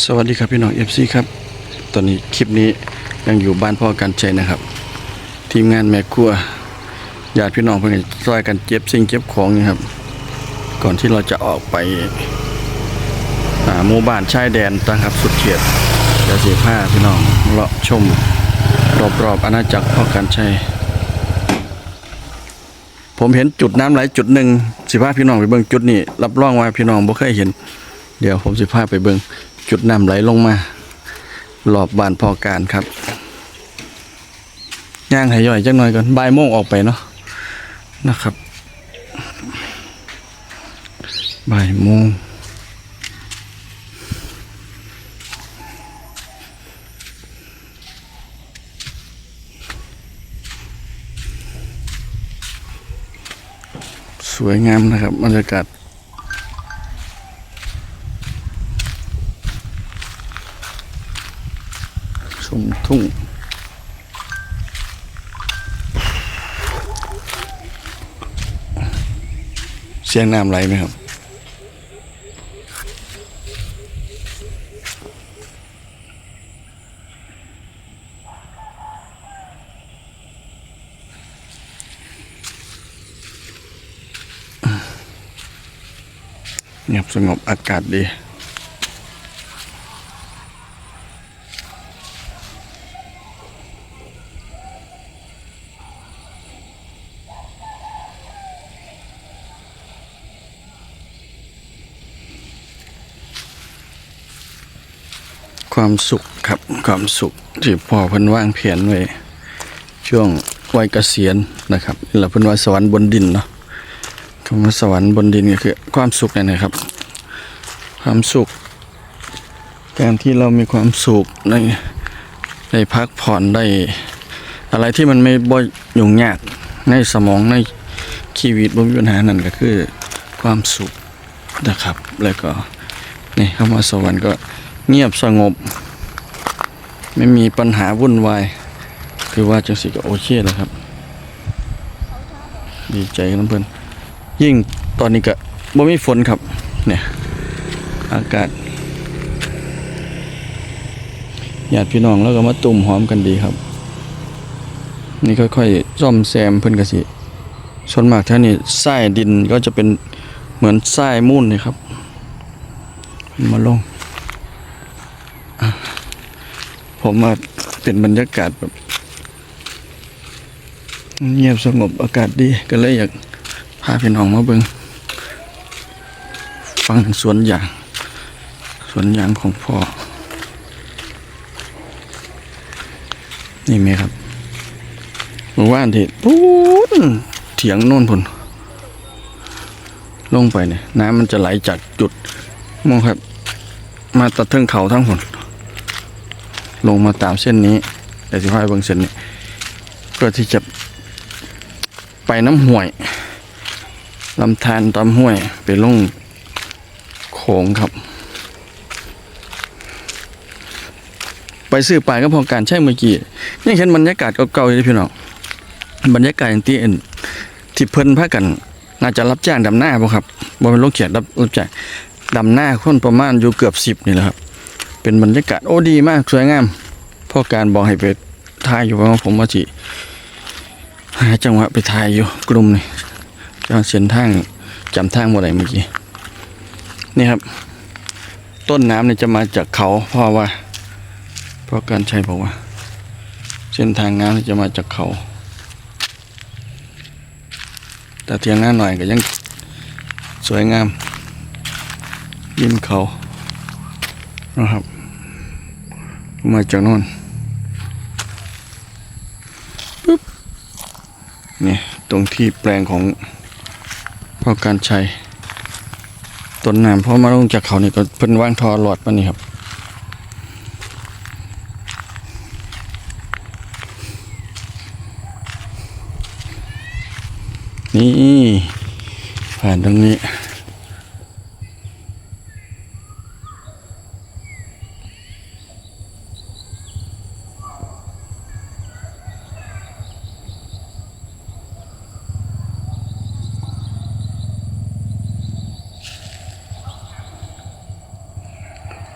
สวัสดีครับพี่น้องเอฟซีครับ ตอนนี้คลิปนี้ยังอยู่บ้านพ่อกันใจนะครับ ทีมงานแม่ครัวญาติพี่น้องเพื่อนช่วยกันเก็บสิ่งเก็บของนี่ครับ ก่อนที่เราจะออกไปหมู่บ้านชายแดนนะครับสุดเขียดเดี๋ยผ้าพี่น้องเลาะชม รอบๆอาณาจักรพ่อกันชัยผมเห็นจุดน้ำไหลจุดหนึ่งสิพาพี่น้องไปเบิ่งจุดนี้รับรองว่าพี่น้องบ่เคยเห็น เดี๋ยวผมสิพาไปเบิ่ง จุดน้ำไหลลงมารอบบานพอการครับย่างให้ย่อยจักหน่อยก่อนบ่ายโมงออกไปเนาะนะครับบ่ายโมงสวยงามนะครับบรรยากาศ มทุ่ง เสียงน้ำไหลไหมครับเงียบสงบอากาศดี ความสุขครับความสุขที่พ่อพิ่นว่างเพียนไว้ช่วงวัยเกษียณนะครับนี่แหละพิ่นว่าสวรรค์บนดินเนาะคำว่าสวรรค์บนดินก็คือความสุขนี่นะครับ ความสุข การที่เรามีความสุขได้ได้พักผ่อนได้ อะไรที่มันไม่บ่ยุ่งยากในสมองในชีวิตบ่มีปัญหานั่นก็คือความสุขนะครับ แล้วก็นี่คำว่าสวรรค์ก็ เงียบสงบ ไม่มีปัญหาวุ่นวาย คือว่าจังสิก็โอเคแล้วครับ ดีใจกันเพื่อนยิ่งตอนนี้ก็บ่มีฝนครับ เนี่ย อากาศญาติพี่น้องแล้วก็มาตุ่มหอมกันดีครับ นี่ค่อยๆซ่อมแซมเพิ่อนกสิส่วนมากแถวนี้ทรายดินก็จะเป็นเหมือนทรายมูนนี่ครับ มาลง ผมว่าเป็นบรรยากาศแบบ เงียบสงบอากาศดีก็เลยอยากพาพี่น้องมาเบิงฟังสวนยางสวนยางของพ่อ นี่ไหมครับเมื่อวานที่ปูนเถียงโน่นพุ่นลงไปเนี่ยน้ำมันจะไหลจากจุดมองครับ มาตัดเทิงเขาทั้งผล ลงมาตามเส้นนี้แต่ที่ห้อยเบางเส้นนี้เพื่อที่จะไปน้ำห้วยลำธารตามห้วยไปลงโขงครับ ไปซื้อปลายก็พอการใช่เมื่อกี้ยังเห็นบรรยากาศเก่าๆอยู่เลยพี่น้องบรรยากาศย่างที่เอ็นที่เพิ่นพากันน่าจะรับจ้างดำหน้าบ่ครับบ่เป็นโลกเขียนรับรับจ้างดำหน้าคนประมาณอยู่เกือบสิบนี่แหละครับ เป็นบรรยากาศโอ้ดีมากสวยงามพ่อการบอกให้ไปถ่ายอยู่ว่าผมว่าจิหาจังหวะไปถ่ายอยู่กลุ่มนี่จังเส้นทางจำทางบ่ได้เมื่อกี้นี่ครับ ต้นน้ำเนี่ยจะมาจากเขาเพราะว่าเพราะการใช้บอกว่า เส้นทางน้ำจะมาจากเขา แต่เทียงหน้าหน่อยก็ยังสวยงามริมเขานะครับ มาจากน่นปึ๊บนี่ตรงที่แปลงของพ่อการชัยต้นน้ำพอมาลงจากเขานี่ก็เพิ่นวางทอหลอดมานี่ครับนี่ผ่านตรงนี้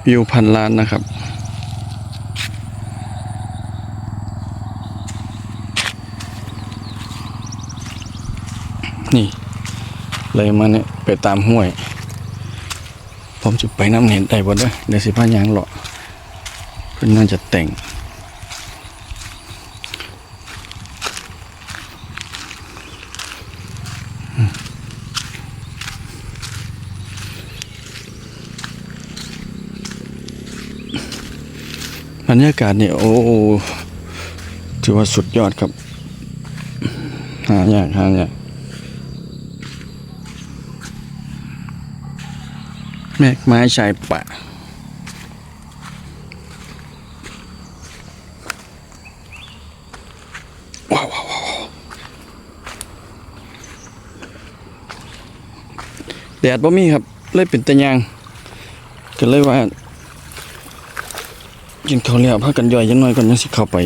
วิวพันล้านนะครับ นี่เลยมาเนี่ยไปตามห้วย ผมจะไปน้ำเห็นได้บ่ด้วยเดี๋ยวสิพายางหลาะเพื่อนน่าจะแต่ง บรรยากาศนี่โอ้ถือว่าสุดยอดครับหายากหายากแมกไม้ชายป่าว้าวว้าวแดดบ่มีครับ เลยเป็นตะยาง ก็เลยว่า กินข้าวแล้วพากันย่อยยังน้อยก่อนยังสิเข้าไป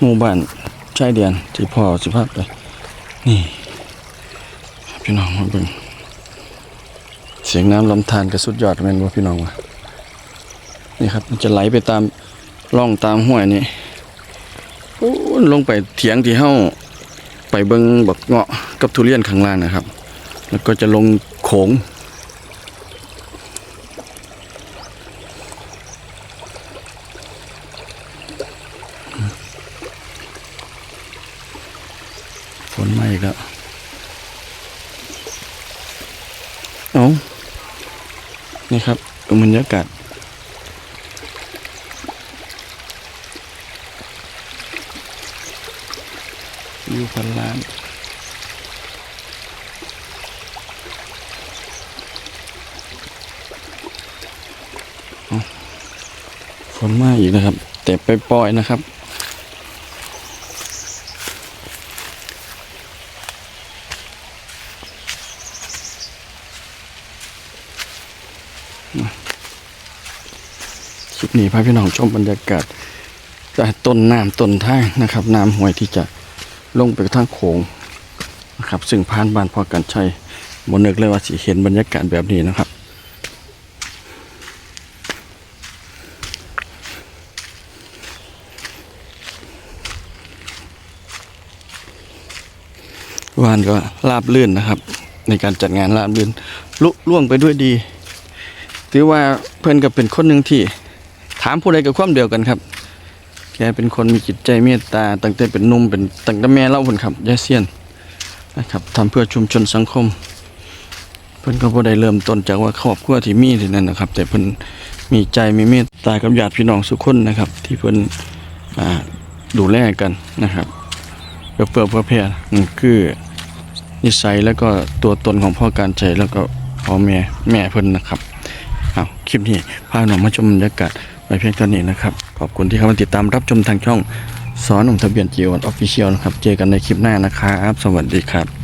หมู่บ้านชายแดนที่พ่อสิพาไปนี่ พี่น้องมาเบิ่งเสียงน้ำลำธารก็สุดยอดแม่นบ่พี่น้องวะนี่ครับ มันจะไหลไปตามร่องตามห้วยนี่โอ้ลงไปเถียงที่เฮาไปเบิ่งบักเงาะกับทุเรียนข้างล่างนะครับ แล้วก็จะลงโขง นมาอีกแล้วเอานี่ครับดูบรรยากาศอยู่พันล้านเอฝนมาอีกนะครับ แต่ไปปล่อยนะครับ นี้พาพี่น้องชมบรรยากาศจากต้นน้ำต้นท่านะครับน้ำห้วยที่จะลงไปทางโขงนะครับ ซึ่งผ่านบ้านพอกันชัยบนนึกเลยว่าสิเห็นบรรยากาศแบบนี้นะครับวานก็ราบลื่นนะครับ ในการจัดงานราบลื่นลุล่วงไปด้วยดี ถือว่าเพื่อนก็เป็นคนหนึ่งที่ ถามผู้ใดกับความเดียวกันครับ แกเป็นคนมีจิตใจเมตตาตั้งแต่เป็นนุ่มเป็นตั้งแต่แม่เล่าผนครับยาเซียนนะครับทำเพื่อชุมชนสังคม เพิ่นก็บ่ได้เริ่มต้นจากว่าครอบครัวที่มีที่นั่นนะครับ แต่เพิ่นมีใจมีเมตตากับญาติพี่น้องสุกคนนะครับ ที่เพิ่นอ่าดูแลกันนะครับเพื่อเพื่อเพื่อเพื่อนั่คือนิสัยแล้วก็ตัวตนของพ่อการใจแล้วก็พ่อแม่แม่เพิ่นนะครับเอาคลิปนี้พาหนุ่มมาชมบรรยากาศ ไปเพียงเท่านี้นะครับ ขอบคุณที่เข้ามาติดตามรับชมทางช่องสอนหนุ่มทะเบียนจีวันออฟฟิเชียลนะครับ เจอกันในคลิปหน้านะครับ สวัสดีครับ